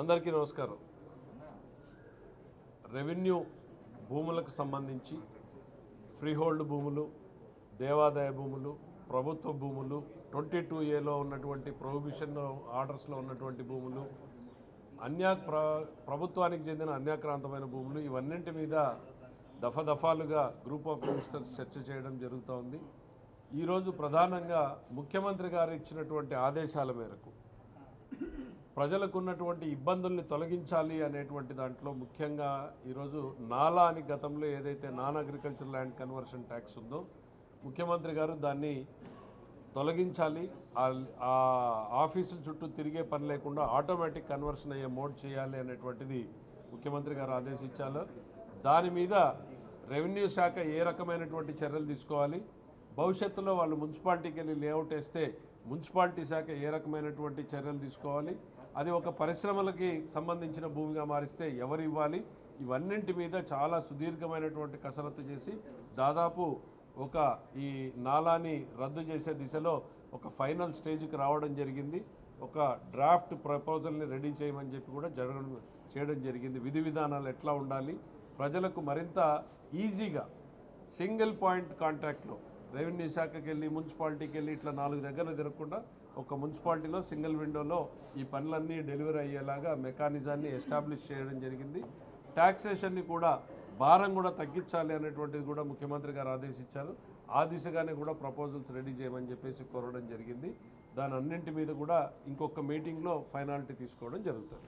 అందరికీ నమస్కారం. రెవెన్యూ భూములకు సంబంధించి ఫ్రీహోల్డ్ భూములు దేవాదాయ భూములు ప్రభుత్వ భూములు ట్వంటీ టూ ఏలో ఉన్నటువంటి ప్రొహిబిషన్ ఆర్డర్స్లో ఉన్నటువంటి భూములు అన్యా ప్ర ప్రభుత్వానికి చెందిన అన్యాక్రాంతమైన భూములు ఇవన్నింటి మీద దఫదఫాలుగా గ్రూప్ ఆఫ్ మినిస్టర్స్ చర్చ చేయడం జరుగుతోంది. ఈరోజు ప్రధానంగా ముఖ్యమంత్రి గారు ఇచ్చినటువంటి ఆదేశాల మేరకు ప్రజలకు ఉన్నటువంటి ఇబ్బందుల్ని తొలగించాలి అనేటువంటి దాంట్లో ముఖ్యంగా ఈరోజు నాలా అని గతంలో ఏదైతే non agriculture land conversion tax ఉందో ముఖ్యమంత్రి గారు దాన్ని తొలగించాలి. ఆ- ఆఫీసుల చుట్టూ తిరిగే పని లేకుండా ఆటోమేటిక్ కన్వర్షన్ అయ్యే మోడ్ చేయాలి అనేటువంటిది ముఖ్యమంత్రి గారు ఆదేశించారు. దాని మీద రెవెన్యూ శాఖ ఏ రకమైనటువంటి చర్యలు తీసుకోవాలి? భవిష్యత్తులో వాళ్ళు మున్సిపాలిటీకి వెళ్ళి లేఅవుట్ వేస్తే మున్సిపాలిటీ శాఖ ఏ రకమైనటువంటి చర్యలు తీసుకోవాలి? అది ఒక పరిశ్రమలకి సంబంధించిన భూమిగా మారిస్తే ఎవరు ఇవ్వాలి? ఇవన్నింటి మీద చాలా సుదీర్ఘమైనటువంటి కసరత్తు చేసి దాదాపు ఒక ఈ నాలాని రద్దు చేసే దిశలో ఒక ఫైనల్ స్టేజ్కి రావడం జరిగింది. ఒక డ్రాఫ్ట్ ప్రపోజల్ని రెడీ చేయమని చెప్పి కూడా జరగడం చేయడం జరిగింది. విధి విధానాలు ఎట్లా ఉండాలి? ప్రజలకు మరింత ఈజీగా సింగిల్ పాయింట్ కాంటాక్ట్లో రెవెన్యూ శాఖకి వెళ్ళి మున్సిపాలిటీకి వెళ్ళి ఇట్లా నాలుగు దగ్గర తిరగకుండా ఒక మున్సిపాలిటీలో సింగిల్ విండోలో ఈ పనులన్నీ డెలివరీ అయ్యేలాగా మెకానిజాన్ని ఎస్టాబ్లిష్ చేయడం జరిగింది. ట్యాక్సేషన్ని కూడా భారం కూడా తగ్గించాలి అనేటువంటిది కూడా ముఖ్యమంత్రి గారు ఆదేశించారు. ఆ దిశగానే కూడా ప్రపోజల్స్ రెడీ చేయమని చెప్పేసి కోరడం జరిగింది. దాని అన్నింటి మీద కూడా ఇంకొక మీటింగ్లో ఫైనాలిటీ తీసుకోవడం జరుగుతుంది.